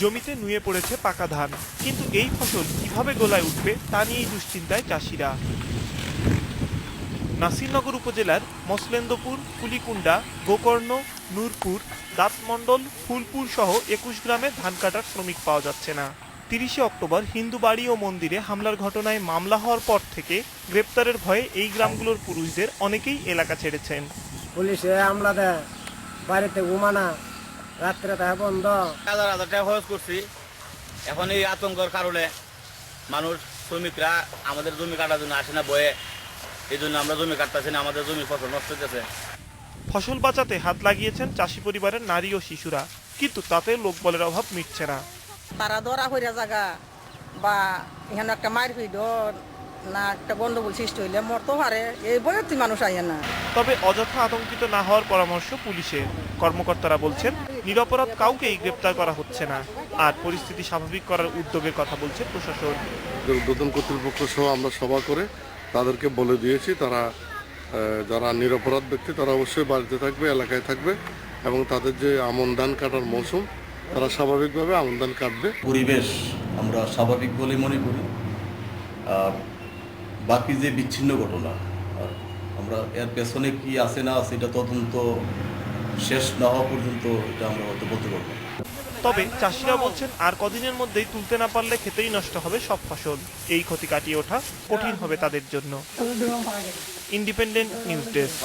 জমিতে নুয়ে পড়েছে পাকা ধান। কিন্তু এই ফসল কীভাবে গোলায় উঠবে তা নিয়েই দুশ্চিন্তায় চাষিরা। নাসিরনগর উপজেলার মসলেন্দপুর কুলিকুন্ডা গোকর্ণ, নূরপুর দাঁতমণ্ডল ফুলপুর সহ একুশ গ্রামে ধান কাটার শ্রমিক পাওয়া যাচ্ছে না। তিরিশে অক্টোবর হিন্দু বাড়ি ও মন্দিরে হামলার ঘটনায় মামলা হওয়ার পর থেকে গ্রেপ্তারের ভয়ে এই গ্রামগুলোর পুরুষদের অনেকেই এলাকা ছেড়েছেন। পুলিশে হামলা দেয়, বাড়িতে ঘুমানা রাত্রে তাই বন্ধ। হাজার হাজার টাকা খরচ করছি। এখন এই আতঙ্কর কারণে মানুষ শ্রমিকরা আমাদের জমি কাটার জন্য আসে না বয়ে। এই জন্য আমরা জমি কাটতেছি না আমাদের জমি ফসল নষ্ট হতেছে ফসল বাঁচাতে হাত লাগিয়েছেন চাষি পরিবারের নারী ও শিশুরা কিন্তু তাতে লোক লোকবলের অভাব মিটছে না। তারা ধরা হইয়া জায়গা বা এখানে একটা মার হইল না একটা গন্ডগোল সৃষ্টি হইলে মরতে পারে। এই বয়সী মানুষ আইয়া না। তবে অযথা আতঙ্কিত না হওয়ার পরামর্শ পুলিশের কর্মকর্তারা বলছেন নিরপরাধ কাউকেই গ্রেপ্তার করা হচ্ছে না। আর পরিস্থিতি স্বাভাবিক করার উদ্যোগের কথা বলছে প্রশাসন। উদ্বোধন কর্তৃপক্ষ সহ আমরা সভা করে তাদেরকে বলে দিয়েছি তারা যারা নিরপরাধ ব্যক্তি তারা অবশ্যই বাড়িতে থাকবে এলাকায় থাকবে এবং তাদের যে আমন ধান কাটার মৌসুম তারা স্বাভাবিকভাবে আমন ধান কাটবে। পরিবেশ আমরা স্বাভাবিক বলে মনে করি। আর বাকি যে বিচ্ছিন্ন ঘটনা আর আমরা এর পেছনে কি আছে না আছে এটা তদন্ত শেষ না হওয়া পর্যন্ত এটা আমরা হয়তো বলতে পারব তবে চাষিরা বলছেন আর কদিনের মধ্যেই তুলতে না পারলে খেতেই নষ্ট হবে সব ফসল। এই ক্ষতি কাটিয়ে ওঠা কঠিন হবে তাদের জন্য। Independent news desk